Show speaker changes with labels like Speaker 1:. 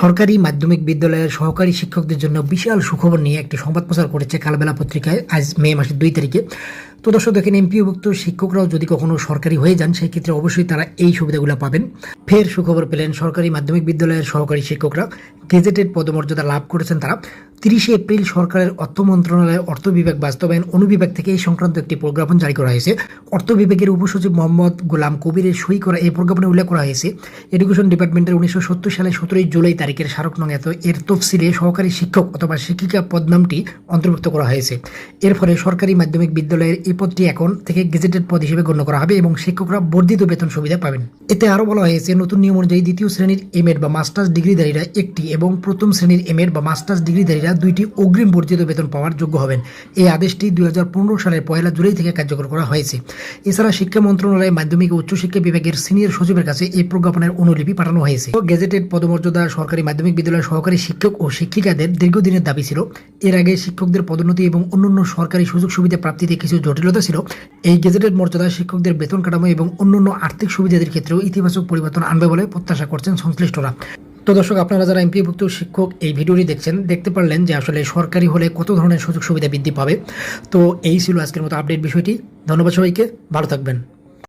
Speaker 1: সরকারি মাধ্যমিক বিদ্যালয়ের সহকারী শিক্ষকদের জন্য বিশাল সুখবর নিয়ে একটি সংবাদ প্রচার করেছে কালবেলা পত্রিকায় আজ মে মাসের দুই তারিখে। তো দর্শক, দেখেন এমপিওভুক্ত শিক্ষকরাও যদি কখনো সরকারি হয়ে যান, সেক্ষেত্রে অবশ্যই তারা এই সুবিধাগুলো পাবেন। ফের সুখবর পেলেন সরকারি মাধ্যমিক বিদ্যালয়ের সহকারী শিক্ষকরা। গেজেটেড পদমর্যাদা লাভ করেছেন তারা। তিরিশে এপ্রিল সরকারের অর্থ মন্ত্রণালয়ের অর্থ বিভাগ বাস্তবায়ন অনুবিভাগ থেকে এই সংক্রান্ত একটি প্রজ্ঞাপন জারি করা হয়েছে। অর্থ বিভাগের উপসচিব মোহাম্মদ গোলাম কবিরের সই করা এই প্রজ্ঞাপনে উল্লেখ করা হয়েছে। এডুকেশন ডিপার্টমেন্টের উনিশশো সত্তর সালে সতেরোই জুলাই তারিখের স্মারক নং এত এর তফসিলে সহকারী শিক্ষক অথবা শিক্ষিকা পদ নামটি অন্তর্ভুক্ত করা হয়েছে। এর ফলে সরকারি মাধ্যমিক বিদ্যালয়ের এই পদটি এখন থেকে গেজেটেড পদ হিসেবে গণ্য করা হবে এবং শিক্ষকরা বর্ধিত বেতন সুবিধা পাবেন। এতে আরও বলা হয়েছে, নতুন নিয়ম অনুযায়ী দ্বিতীয় শ্রেণির এমএড বা মাস্টার্স ডিগ্রিধারীরা একটি এবং প্রথম শ্রেণির এমএড বা মাস্টার্স ডিগ্রিধারীরা দুইটি অগ্রিম বর্ধিত বেতন পাওয়ার যোগ্য হবেন। এই আদেশটি দুই সালের পয়লা জুলাই থেকে কার্যকর করা হয়েছে। এছাড়া শিক্ষা মন্ত্রণালয়, মাধ্যমিক ও উচ্চশিক্ষা বিভাগের সিনিয়র সচিবের কাছে এই প্রজ্ঞাপনের অনুলিপি পাঠানো হয়েছে। গেজেটেড পদমর্যাদা সরকারি মাধ্যমিক বিদ্যালয়ের সহকারী শিক্ষক ও শিক্ষিকাদের দীর্ঘদিনের দাবি ছিল, এর আগে শিক্ষকদের পদোন্নতি এবং অন্যান্য সরকারি সুযোগ সুবিধা প্রাপ্তিতে কিছু জটিলতা ছিল। এই গেজেটেড মর্যাদা শিক্ষকদের বেতন কাঠামো এবং অন্যান্য আর্থিক সুবিধাদের ক্ষেত্রেও ইতিবাচক পরিবর্তন আনবে বলে প্রত্যাশা করছেন সংশ্লিষ্টরা। তো দর্শক, আপনারা যারা এমপিভুক্ত শিক্ষক এই ভিডিওটি দেখছেন, দেখতে পারলেন যে আসলে সরকারি হলে কত ধরনের সুযোগ সুবিধা বৃদ্ধি পাবে। তো এই ছিল আজকের মতো আপডেট বিষয়টি। ধন্যবাদ সবাইকে। ভালো থাকবেন।